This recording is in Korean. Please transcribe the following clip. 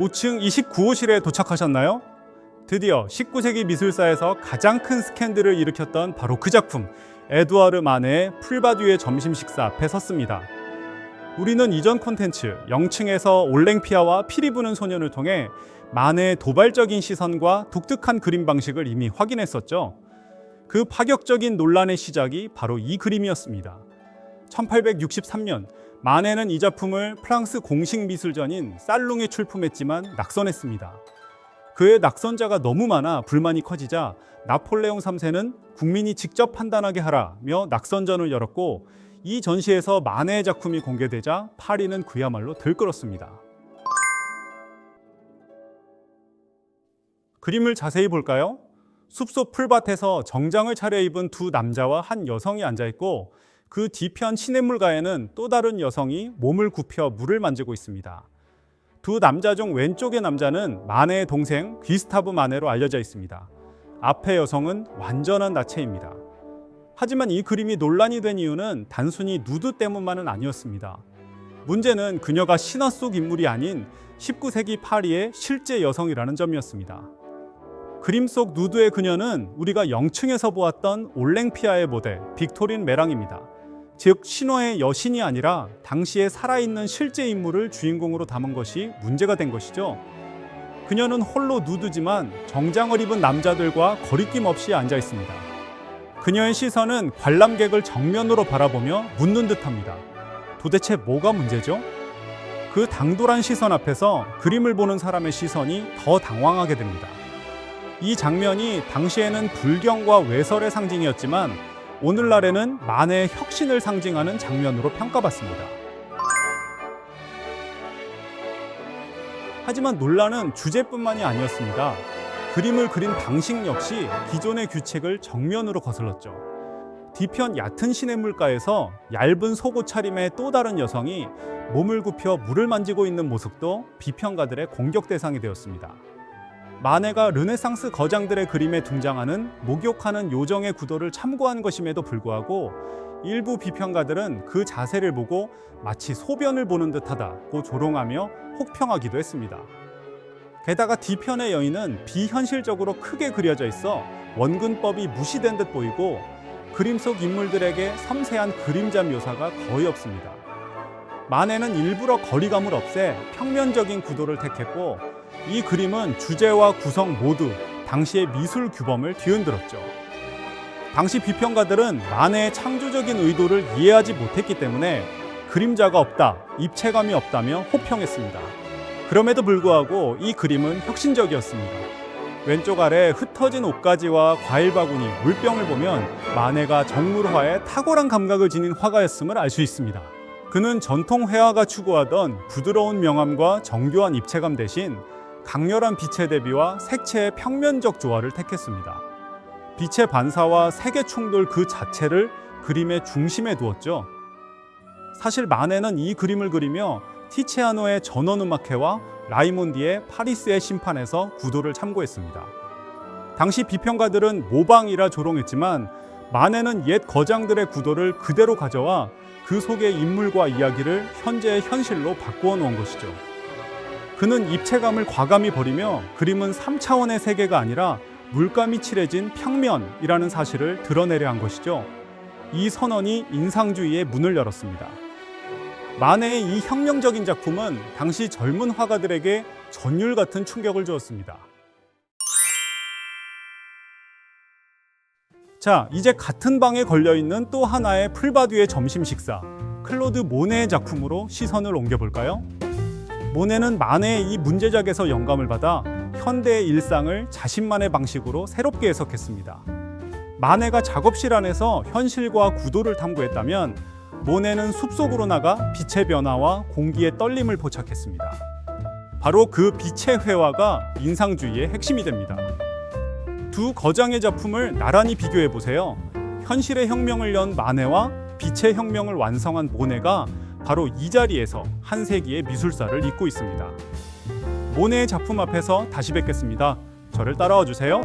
5층 29호실에 도착하셨나요? 드디어 19세기 미술사에서 가장 큰 스캔들을 일으켰던 바로 그 작품 에두아르 마네의 풀바듀의 점심 식사 앞에 섰습니다. 우리는 이전 콘텐츠 영층에서 올랭피아와 피리 부는 소년을 통해 마네의 도발적인 시선과 독특한 그림 방식을 이미 확인했었죠. 그 파격적인 논란의 시작이 바로 이 그림이었습니다. 1863년 마네는 이 작품을 프랑스 공식 미술전인 살롱에 출품했지만 낙선했습니다. 그의 낙선자가 너무 많아 불만이 커지자 나폴레옹 3세는 국민이 직접 판단하게 하라며 낙선전을 열었고 이 전시에서 마네의 작품이 공개되자 파리는 그야말로 들끓었습니다. 그림을 자세히 볼까요? 숲속 풀밭에서 정장을 차려입은 두 남자와 한 여성이 앉아 있고 그 뒤편 시냇물가에는 또 다른 여성이 몸을 굽혀 물을 만지고 있습니다. 두 남자 중 왼쪽의 남자는 마네의 동생 귀스타브 마네로 알려져 있습니다. 앞의 여성은 완전한 나체입니다. 하지만 이 그림이 논란이 된 이유는 단순히 누드 때문만은 아니었습니다. 문제는 그녀가 신화 속 인물이 아닌 19세기 파리의 실제 여성이라는 점이었습니다. 그림 속 누드의 그녀는 우리가 영층에서 보았던 올랭피아의 모델 빅토린 메랑입니다. 즉 신화의 여신이 아니라 당시에 살아있는 실제 인물을 주인공으로 담은 것이 문제가 된 것이죠. 그녀는 홀로 누드지만 정장을 입은 남자들과 거리낌 없이 앉아 있습니다. 그녀의 시선은 관람객을 정면으로 바라보며 묻는 듯합니다. 도대체 뭐가 문제죠? 그 당돌한 시선 앞에서 그림을 보는 사람의 시선이 더 당황하게 됩니다. 이 장면이 당시에는 불경과 외설의 상징이었지만 오늘날에는 만의 혁신을 상징하는 장면으로 평가받습니다. 하지만 논란은 주제뿐만이 아니었습니다. 그림을 그린 방식 역시 기존의 규칙을 정면으로 거슬렀죠. 뒤편 얕은 시냇물가에서 얇은 속옷 차림의 또 다른 여성이 몸을 굽혀 물을 만지고 있는 모습도 비평가들의 공격 대상이 되었습니다. 마네가 르네상스 거장들의 그림에 등장하는 목욕하는 요정의 구도를 참고한 것임에도 불구하고 일부 비평가들은 그 자세를 보고 마치 소변을 보는 듯하다고 조롱하며 혹평하기도 했습니다. 게다가 뒤편의 여인은 비현실적으로 크게 그려져 있어 원근법이 무시된 듯 보이고 그림 속 인물들에게 섬세한 그림자 묘사가 거의 없습니다. 마네는 일부러 거리감을 없애 평면적인 구도를 택했고 이 그림은 주제와 구성 모두 당시의 미술 규범을 뒤흔들었죠. 당시 비평가들은 마네의 창조적인 의도를 이해하지 못했기 때문에 그림자가 없다, 입체감이 없다며 호평했습니다. 그럼에도 불구하고 이 그림은 혁신적이었습니다. 왼쪽 아래 흩어진 옷가지와 과일 바구니, 물병을 보면 마네가 정물화에 탁월한 감각을 지닌 화가였음을 알 수 있습니다. 그는 전통 회화가 추구하던 부드러운 명암과 정교한 입체감 대신 강렬한 빛의 대비와 색채의 평면적 조화를 택했습니다. 빛의 반사와 색의 충돌 그 자체를 그림의 중심에 두었죠. 사실 마네는 이 그림을 그리며 티치아노의 전원음악회와 라이몬디의 파리스의 심판에서 구도를 참고했습니다. 당시 비평가들은 모방이라 조롱했지만 마네는 옛 거장들의 구도를 그대로 가져와 그 속의 인물과 이야기를 현재의 현실로 바꾸어 놓은 것이죠. 그는 입체감을 과감히 버리며 그림은 3차원의 세계가 아니라 물감이 칠해진 평면이라는 사실을 드러내려 한 것이죠. 이 선언이 인상주의의 문을 열었습니다. 마네의 이 혁명적인 작품은 당시 젊은 화가들에게 전율 같은 충격을 주었습니다. 자, 이제 같은 방에 걸려 있는 또 하나의 풀바듀의 점심 식사, 클로드 모네의 작품으로 시선을 옮겨볼까요? 모네는 마네의 이 문제작에서 영감을 받아 현대의 일상을 자신만의 방식으로 새롭게 해석했습니다. 마네가 작업실 안에서 현실과 구도를 탐구했다면 모네는 숲속으로 나가 빛의 변화와 공기의 떨림을 포착했습니다. 바로 그 빛의 회화가 인상주의의 핵심이 됩니다. 두 거장의 작품을 나란히 비교해 보세요. 현실의 혁명을 연 마네와 빛의 혁명을 완성한 모네가 바로 이 자리에서 한 세기의 미술사를 잇고 있습니다. 모네의 작품 앞에서 다시 뵙겠습니다. 저를 따라와 주세요.